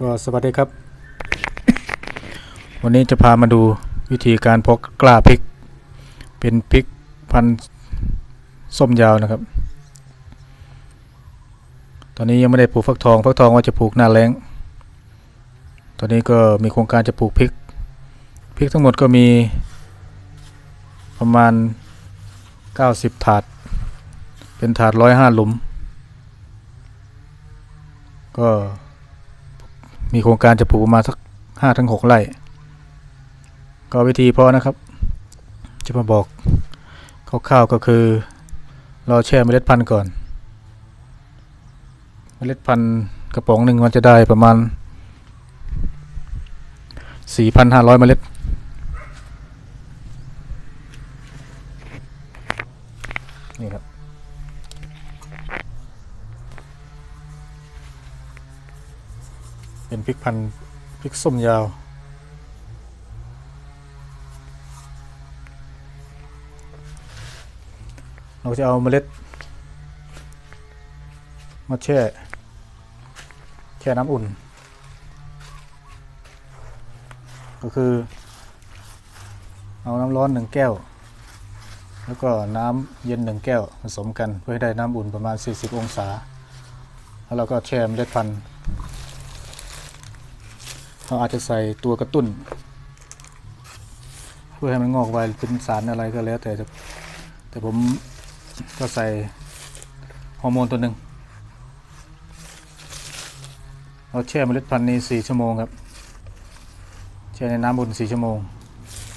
ก็สวัสดีครับ วันนี้จะพามาดูวิธีการเพาะกล้าพริก เป็นพริกพันธุ์ส้มยาวนะครับ ตอนนี้ยังไม่ได้ปลูกฟักทองฟักทองว่าจะปลูกหน้าแล้งตอนนี้ก็มีโครงการจะปลูกพริกพริกทั้งหมดก็มีประมาณ 90 ถาด เป็นถาดร้อยห้าหลุม ก็ มีโครงการจะปลูกประมาณสักห้าถึงหกไร่ ก็วิธีพอนะครับ จะมาบอกคร่าวๆก็คือ เราแช่เมล็ดพันธุ์ก่อน เมล็ดพันธุ์กระป๋องหนึ่งมันจะได้ประมาณ 4,500 เมล็ด เป็นพริกพันธุ์พริกส้มยาว เราจะเอาเมล็ด มาแช่ แช่น้ำอุ่น ก็คือ เอาน้ำร้อนหนึ่งแก้ว แล้วก็น้ำเย็นหนึ่งแก้วผสมกันเพื่อให้ได้น้ำอุ่นประมาณ 40 องศา แล้วเราก็แช่เมล็ดพันธุ์ เราอาจจะใส่ตัวกระตุ้น เพื่อให้มันงอกไวเป็นสารอะไรก็แล้วแต่แต่ผมก็ใส่ฮอร์โมนตัวหนึ่งเราแช่เมล็ดพันธุ์นี้สี่ชั่วโมงครับแช่ในน้ำอุ่นสี่ชั่วโมง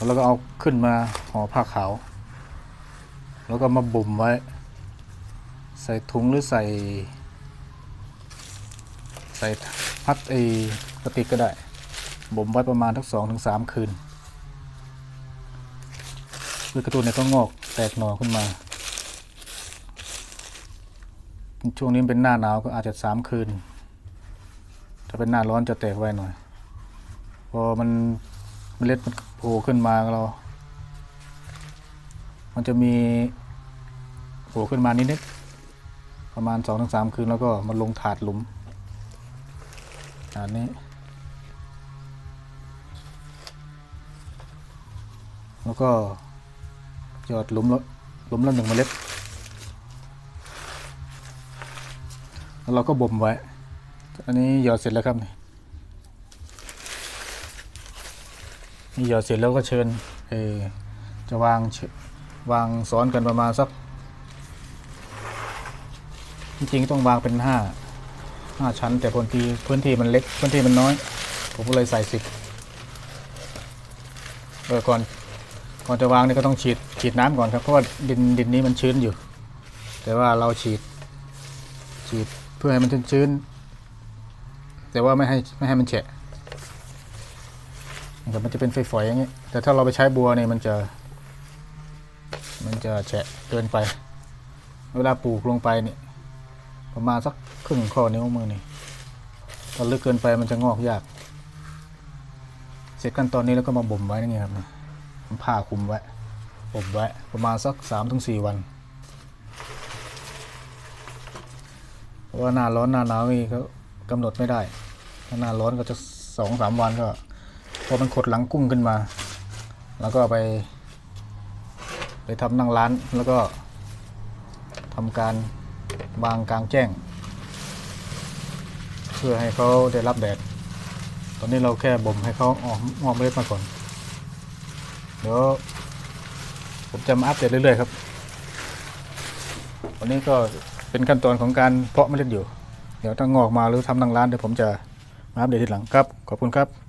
แล้วก็เอาขึ้นมาห่อผ้าขาว แล้วก็มาบ่มไว้ ใส่ถุงหรือใส่ ใส่พัดไอกระติกก็ได้ บ่มไว้ประมาณทั้งสองถึงสามคืนพืชกระตุ้นเนี่ยก็งอกแตกหน่อขึ้นมา ช่วงนี้เป็นหน้าหนาวก็อาจจะสามคืน ถ้าเป็นหน้าร้อนจะแตกไวหน่อย พอมันเมล็ดมันโผล่ขึ้นมาเรา มันจะมีโผล่ขึ้นมานิดๆประมาณสองถึงสามคืนแล้วก็มันลงถาดหลุมถาดนี้ แล้วก็หยอดหลุมละหลุมละหนึ่งเมล็ด แล้วเราก็บ่มไว้ อันนี้หยอดเสร็จแล้วครับนี่นี่หยอดเสร็จแล้วก็เชิญเอจะวางวางซ้อนกันประมาณสัก จริงๆต้องวางเป็นห้าห้าชั้น แต่พื้นที่พื้นที่มันเล็กพื้นที่มันน้อย ผมก็เลยใส่สิบเออก่อน ก่อนจะวางนี่ก็ต้องฉีดฉีดน้ำก่อนครับเพราะว่าดินดินนี้มันชื้นอยู่ แต่ว่าเราฉีดฉีดเพื่อให้มันชื้นๆแต่ว่าไม่ให้ไม่ให้มันแฉะนะครับมันจะเป็นฝอยๆอย่างนี้แต่ถ้าเราไปใช้บัวเนี่ยมันจะ มันจะแฉะเกินไป เวลาปลูกลงไปนี่ประมาณสักครึ่งข้อนิ้วมือนี่ถ้าลึกเกินไปมันจะงอกยาก เสร็จขั้นตอนนี้แล้วก็มาบ่มไว้นี่ครับนี่ ผ้าคลุมไว้อบไว้ประมาณสักสามถึงสี่วันเพราะว่าหน้าร้อนหน้าหนาวนี่ก็กำหนดไม่ได้ถ้าหน้าร้อนก็จะสองสามวันก็พอมันขดหลังกุ้งขึ้นมา แล้วก็ไป ไปทำนั่งร้านแล้วก็ทำการวางกลางแจ้ง เพื่อให้เขาได้รับแดด ตอนนี้เราแค่บ่มให้เขาออกงอกเมล็ดมาก่อน เดี๋ยวผมจะมาอัปเดตเรื่อยๆครับ วันนี้ก็เป็นขั้นตอนของการเพาะเมล็ดอยู่ เดี๋ยวถ้างอกมาหรือทำทางร้านเดี๋ยวผมจะมาอัปเดตทีหลังครับ ขอบคุณครับ